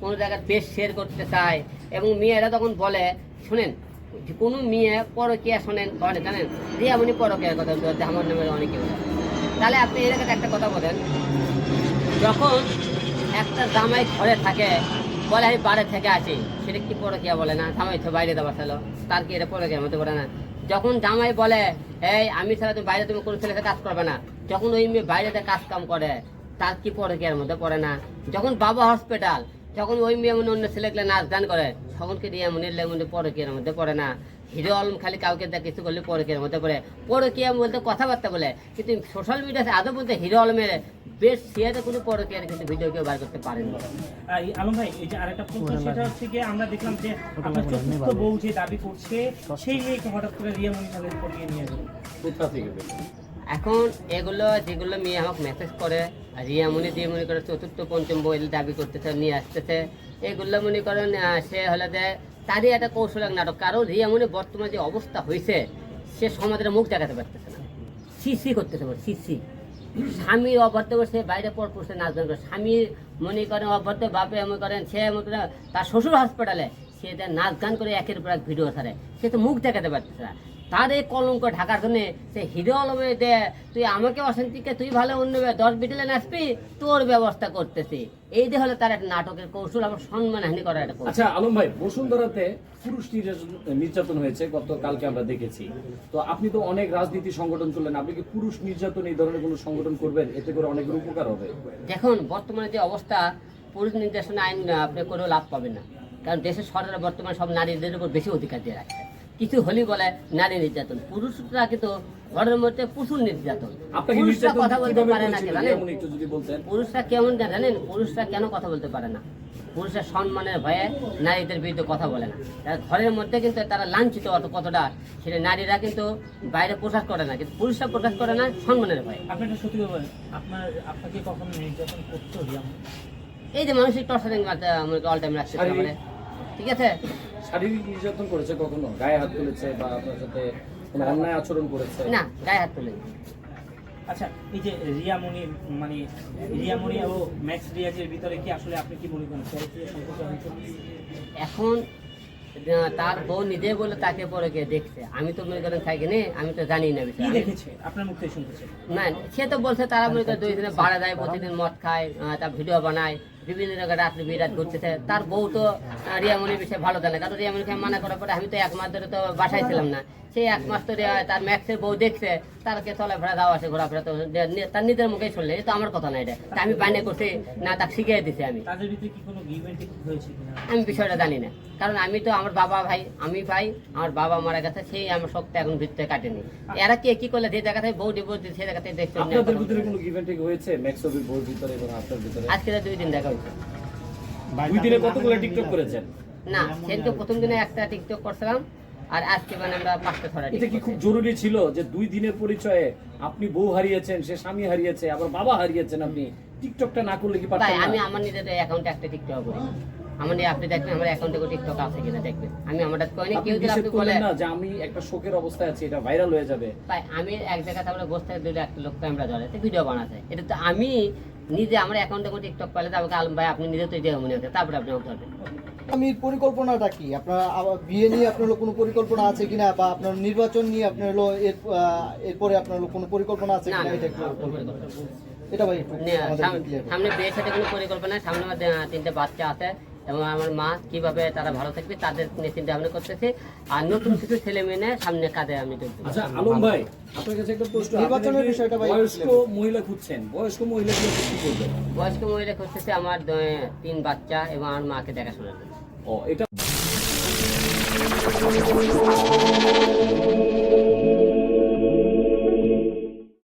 কোনো জায়গায় page share করতে চায় এবং মেয়েরা তখন বলে, শুনেন, কোনো মেয়ে পরকিয়া শোনেন করে জানেন? যে এমনই পরকিয়ার কথা বলতে আমার নামে অনেকে বলে। তাহলে আপনি এর একটা কথা বলেন। যখন একটা জামাই ঘরে থাকে, বলে, আমি বাইরে থেকে আসি। সেটা কি পরকিয়া বলে না? জামাই তো বাইরে দেওয়া ছিল। তার কি এটা পরকিয়ার মধ্যে পড়ে না? যখন জামাই বলে, এই, আমি ছাড়া তুমি বাইরে তুমি কোনো ছেলেকে কাজ করবে না। যখন ওই মেয়ে বাইরেতে কাজ কাম করে তার কি পরকিয়ার মধ্যে পড়ে না। যখন বাবা হসপিটাল যখন ওই মেয়ে মনে অন্য ছেলেগুলো নাচ গান করে তখন কি দিয়ে মনে মনে পরকিয়ার মধ্যে পড়ে না। হিরো আলম খালি কাউকে দেখ কিছু করলে পরকিয়ার মধ্যে পড়ে। পরকিয়া বলতে কথাবার্তা বলে। কিন্তু সোশ্যাল মিডিয়াতে আদৌ বলতে হিরো আলমের বেশ সিয়াতে কোনো পরকিয়ার কিন্তু ভিডিও কেউ বার করতে পারেন। আলম ভাই এই যে আরেকটা প্রশ্ন সেটা হচ্ছে গিয়ে আমরা দেখলাম যে আপনার চতুর্থ বউ যে দাবি করছে সেই মেয়েকে হঠাৎ করে রিয়া মনি নিয়ে গেল? এখন এগুলো যেগুলো মেয়ে আমাকে মেসেজ করে আর রিয়া মনে দিয়ে মনে করে চতুর্থ, পঞ্চম বই দাবি করতেছে, নিয়ে আসতেছে। এগুলো মনে করেন সে হলে যে তারই একটা কৌশল নাটক। কারণ রিয়া মনে বর্তমানে যে অবস্থা হয়েছে, সে সমাজের মুখ দেখাতে পারতেছে না। সিসি করতেছে সিসি স্বামীর অভদ্র সে বাইরে পর পুরুষে নাচ গান করে। স্বামীর মনে করেন অভদ্র, বাপে মনে করেন, সে মনে করেন তার শ্বশুর হসপিটালে সে নাচ গান করে একের পর এক ভিডিও ছাড়ে। সে তো মুখ দেখাতে পারতেছে না। এই কলঙ্ক ঢাকার জন্য সে হিরো আলমে দে তুই আমাকে অশান্তিকে তুই ভালো অন্যবে দশ বিটেলে নাচবি তোর ব্যবস্থা করতেছি। এই যে হলো তার একটা নাটকের কৌশল আমার সম্মান হানি করার একটা আচ্ছা আলম ভাই বসুন্ধরাতে পুরুষ নির্যাতন নির্যাতন হয়েছে গতকালকে আমরা দেখেছি। তো আপনি তো অনেক রাজনীতি সংগঠন করলেন আপনি কি পুরুষ নির্যাতন এই ধরনের কোনো সংগঠন করবেন? এতে করে অনেকের উপকার হবে। দেখুন বর্তমানে যে অবস্থা পুরুষ নির্দেশনা আইন আপনি কোনো লাভ পাবেন না। কারণ দেশের সরকার বর্তমানে সব নারীদের উপর বেশি অধিকার দিয়ে রাখছে। কিছু হলেই বলে নারী নির্যাতন পুরুষরা কিন্তু ঘরের মধ্যে প্রচুর নির্যাতন। পুরুষরা কথা বলতে পারে না পুরুষরা কেমন জানেন? পুরুষরা কেন কথা বলতে পারে না? পুরুষের সম্মানের ভয়ে নারীদের বিরুদ্ধে কথা বলে না। তার ঘরের মধ্যে কিন্তু তারা লাঞ্ছিত অত কতটা সেটা নারীরা কিন্তু বাইরে প্রকাশ করে না। কিন্তু পুরুষরা প্রকাশ করে না সম্মানের ভয়ে। আপনি একটা সত্যি আপনার আপনাকে কখনো নির্যাতন করতো এই যে মানসিক টর্চারিং অল টাইম রাখছে ঠিক আছে? শারীরিক নির্যাতন করেছে কখনো? গায়ে হাত তুলেছে বা আপনার সাথে কোনো অন্যায় আচরণ করেছে? না গায়ে হাত তুলে আচ্ছা এই যে রিয়া মনি মানে রিয়া মনি ও ম্যাক্স রিয়াজের ভিতরে কি আসলে আপনি কি মনে করেন? এখন তার বউ নিজে বলে তাকে পরে গিয়ে দেখছে। আমি তো মনে করেন থাকি নে আমি তো জানি না বিষয়। দেখেছে? আপনার মুখ থেকে শুনতেছে না সে তো বলছে তারা মনে করে দুই দিনে বাড়া যায় প্রতিদিন মদ খায় তার ভিডিও বানায়। বিভিন্ন জায়গায় রাত্রে বিরাট ঘুরতেছে। তার বউ তো রিয়ামণির বিষয়ে ভালো জানে কারণ রিয়ামণিকে মানা করার পরে আমি তো এক মাস ধরে তো বাসায় ছিলাম না। সেই এক মাস তো রিয়া- তার ম্যাক্সের বউ দেখছে তারকে চলাফেরা যাওয়া আসে ঘোরাফেরা তো তার নিজের মুখেই শুনলে এটা তো আমার কথা না এটা। তা আমি বাইনে করছি না তাকে শিখিয়ে দিছি আমি। আমি বিষয়টা জানি না। কারণ আমি তো আমার বাবা ভাই আমি ভাই আমার বাবা মারা গেছে সেই আমার শক্তি এখন ভিতরে কাটেনি। এরা কে কি করলে যে জায়গা থেকে বউ ডিভোর্স দিচ্ছে সেই জায়গা থেকে দেখছে আপনাদের ভিতরে কোনো ইভেন্ট হয়েছে ম্যাক্সবির বউর ভিতরে এবং আপনার ভিতরে? আজকে দুই দিন দেখা দুই দিনে কতগুলো টিকটক করেছেন? না সেদিন প্রথম দিনে একটা টিকটক করছিলাম আর আজকে মানে আমরা পাঁচটা ছড়া এটা কি খুব জরুরি ছিল যে দুই দিনের পরিচয়ে আপনি বউ হারিয়েছেন সে স্বামী হারিয়েছে আবার বাবা হারিয়েছেন আপনি? টিকটকটা না করলে কি পারতেন আমি আমার নিজের অ্যাকাউন্টে একটা টিকটক করি। আমার আপনি দেখবেন আমার অ্যাকাউন্টে টিকটক আছে কিনা দেখবেন। আমি কেউ যদি আপনি বলে না যে আমি একটা শোকের অবস্থায় আছি এটা ভাইরাল হয়ে যাবে। তাই আমি এক জায়গাতে আমরা বসে থাকি দুটো একটা লোক ক্যামেরা ধরে ভিডিও বানাতে। এটা তো আমি নিজে আমার অ্যাকাউন্টে কোনো টিকটক পাইলে তারপরে আমাকে আলম ভাই আপনি নিজে তো এটা মনে হচ্ছে তারপরে আপনি আমাকে ধরবেন। আমি পরিকল্পনাটা কি? আপনার বিয়ে নিয়ে আপনার কোনো পরিকল্পনা আছে কিনা বা আপনার নির্বাচন নিয়ে আপনার হলো এর এরপরে আপনার কোনো পরিকল্পনা আছে কিনা? এটা একটু। এটা ভাই। সামনে বিয়ের সাথে কোনো পরিকল্পনা সামনে তিনটে বাচ্চা আছে। এবং আমার মা কীভাবে তারা ভালো থাকবে তাদের নিয়ে চিন্তা ভাবনা করতেছে। আর নতুন কিছু ছেলে মেয়ে নিয়ে সামনে কাজে আমি আচ্ছা আলম ভাই আপনার কাছে একটা প্রশ্ন নির্বাচনের বিষয়টা ভাই বয়স্ক মহিলা খুঁজছেন। বয়স্ক মহিলা কি করবেন? বয়স্ক মহিলা করতেছে আমার তিন বাচ্চা এবং আমার মাকে দেখাশোনা ও এটা